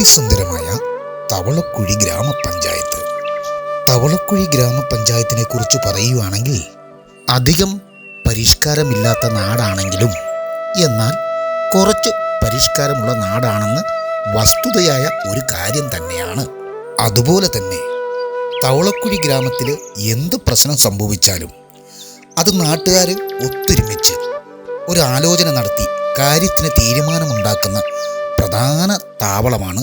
മനോഹരമായ തവളക്കുഴി ഗ്രാമപഞ്ചായത്ത്. തവളക്കുഴി ഗ്രാമപഞ്ചായത്തിനെ കുറിച്ച് പറയുകയാണെങ്കിൽ അധികം പരിഷ്കാരമില്ലാത്ത നാടാണെങ്കിലും എന്നാൽ കുറച്ച് പരിഷ്കാരമുള്ള നാടാണെന്ന് വസ്തുതയായ ഒരു കാര്യം തന്നെയാണ്. അതുപോലെ തന്നെ തവളക്കുഴി ഗ്രാമത്തിൽ എന്ത് പ്രശ്നം സംഭവിച്ചാലും അത് നാട്ടുകാർ ഒത്തൊരുമിച്ച് ഒരു ആലോചന നടത്തി കാര്യത്തിന് തീരുമാനമുണ്ടാക്കുന്ന പ്രധാന താവളമാണ്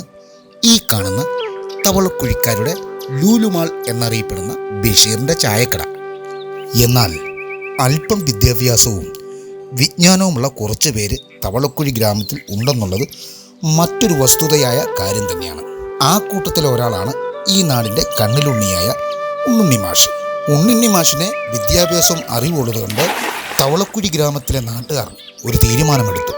ഈ കാണുന്ന തവളക്കുഴിക്കാരുടെ ലൂലുമാൾ എന്നറിയപ്പെടുന്ന ബഷീറിന്റെ ചായക്കട. എന്നാൽ അല്പം വിദ്യാഭ്യാസവും വിജ്ഞാനവുമുള്ള കുറച്ച് പേര് തവളക്കുഴി ഗ്രാമത്തിൽ ഉണ്ടെന്നുള്ളത് മറ്റൊരു വസ്തുതയായ കാര്യം തന്നെയാണ്. ആ കൂട്ടത്തിലെ ഒരാളാണ് ഈ നാടിന്റെ കണ്ണിലുണ്ണിയായ ഉണ്ണുണ്ണി മാഷ്. ഉണ്ണുണ്ണി മാഷിനെ വിദ്യാഭ്യാസവും അറിവുള്ളതുകൊണ്ട് തവളക്കുഴി ഗ്രാമത്തിലെ നാട്ടുകാർ ഒരു തീരുമാനമെടുത്തു.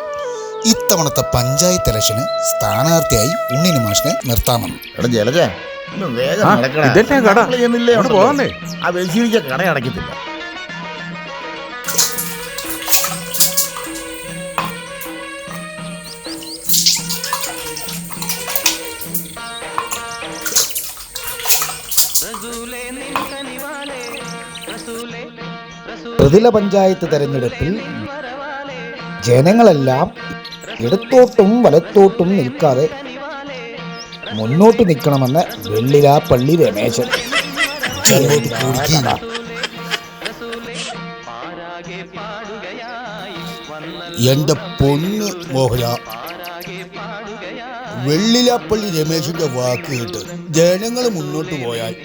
ഇത്തവണത്തെ പഞ്ചായത്ത് ഇലക്ഷന് സ്ഥാനാർത്ഥിയായി ഉണ്ണിനു മാഷിനെ നിർത്താമെന്ന് എടാ ജലജ ഒന്ന് വേഗം ആ, നടക്കടാ. ഇതല്ലേ കട? നമ്മൾ ചെന്നില്ലേ അങ്ങോട്ട് ഉണ്ടല്ലോ. പോകാന്നേ? ആ ബഷീരിക്ക കട അടയ്ക്കത്തില്ല ത്രിതല പഞ്ചായത്ത് തെരഞ്ഞെടുപ്പിൽ ജനങ്ങളെല്ലാം ഇടത്തോട്ടും വലത്തോട്ടും നിൽക്കാതെ മുന്നോട്ട് നിൽക്കണമെന്ന് വെള്ളിലാപ്പള്ളി രമേശൻ. എന്റെ പൊന്ന് മോഹന വെള്ളിലാപ്പള്ളി രമേശിന്റെ വാക്ക് കേട്ട് ജനങ്ങൾ മുന്നോട്ട് പോയാൽ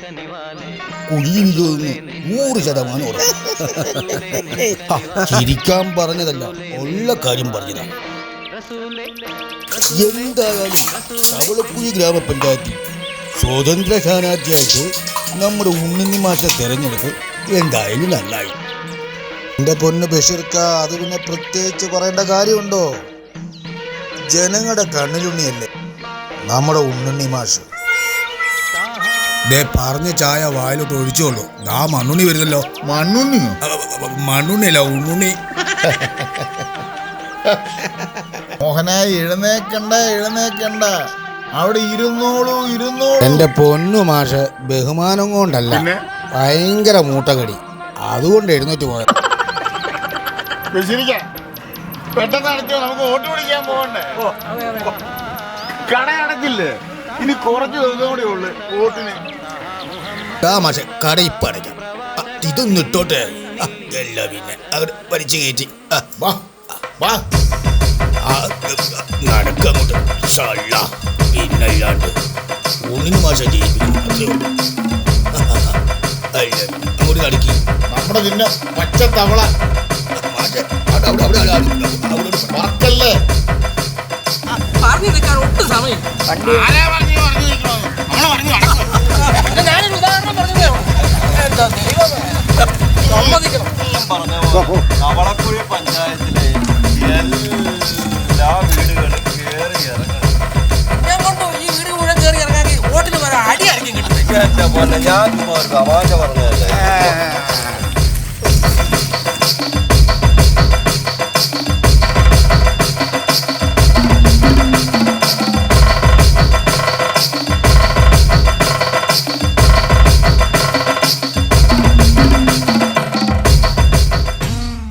കുടിയിരിക്കുമെന്ന് നൂറ് ശതമാനം ചിരിക്കാൻ പറഞ്ഞതല്ല ഉള്ള കാര്യം പറഞ്ഞതാണ് എന്തായാലും തവളക്കുഴി ഗ്രാമപഞ്ചായത്തിൽ സ്വതന്ത്ര സ്ഥാനാർത്ഥിയായിട്ട് നമ്മുടെ ഉണ്ണിനി മാഷ തെരഞ്ഞെടുപ്പ് എന്തായാലും നല്ലായി എന്റെ പൊന്ന് ബഷീർക്ക അത് പിന്നെ പ്രത്യേകിച്ച് പറയേണ്ട കാര്യമുണ്ടോ? ജനങ്ങളുടെ കണ്ണിലുണ്ണിയല്ലേ നമ്മുടെ ഉണ്ണുണ്ണി മാഷ്. ദേ പറഞ്ഞ ചായ വായിലോട്ട് ഒഴിച്ചോളൂ. ദാ മണ്ണുണ്ണി വരുന്നല്ലോ. മണ്ണുണ്ണിയോ? അ, മണ്ണുണ്ണിയല്ല ഉണ്ണുണ്ണി. മോഹന എഴുന്നേക്കണ്ട എഴുന്നേക്കണ്ട. അവിടെ ഇരുന്നോളൂ ഇരുന്നോളൂ. എന്റെ പൊന്നു മാഷ് ബഹുമാനം കൊണ്ടല്ല. ഭയങ്കര മൂട്ടകടി. അതുകൊണ്ട് എഴുന്നേറ്റ് പോയത്. ഇതൊന്നിട്ടോട്ടെ പെട്ടെന്ന് അടച്ചോ നമുക്ക് വോട്ട് പിടിക്കാൻ പോകണ്ടേ കട അടച്ചില്ലേ? ഇനി കുറച്ച് ദിവസം കൂടി ഉള്ളു വോട്ടിന്. ആ മാഷെ കട ഇപ്പം അടയ്ക്കാം. ആ, ഇതൊന്ന് ഇട്ടോട്ടെ. ആ, എല്ലാം പിന്നെ. അവർ വലിച്ചു കയറ്റി. വാ വാ. വാ ആ, നടക്കങ്ങോട്ട് ഷള്ള പിന്നല്ലാണ്ട് ഊണിന് മാഷ ജയിപ്പിക്കും. അല്ല, അങ്ങോട്ട് നടക്കി നമ്മുടെ പിന്നെ പച്ച തവള അവിടെ പറഞ്ഞു നിൽക്കാൻ ഒട്ടും സമയം ആരാ പറഞ്ഞു പറഞ്ഞു നിൽക്കണമെന്ന്? നമ്മൾ പറഞ്ഞു നടക്കും. ഞാനൊരു ഉദാഹരണം പറഞ്ഞതേ. എന്താ ദൈവമേ. സമ്മതിക്കണം. കവളക്കുഴി പഞ്ചായത്തിലെ എല്ലാ വീടുകളും കയറി ഇറങ്ങണം. ഞാൻ പോലെ? ഞാൻ ഒരു തമാശ പറഞ്ഞതല്ലേ?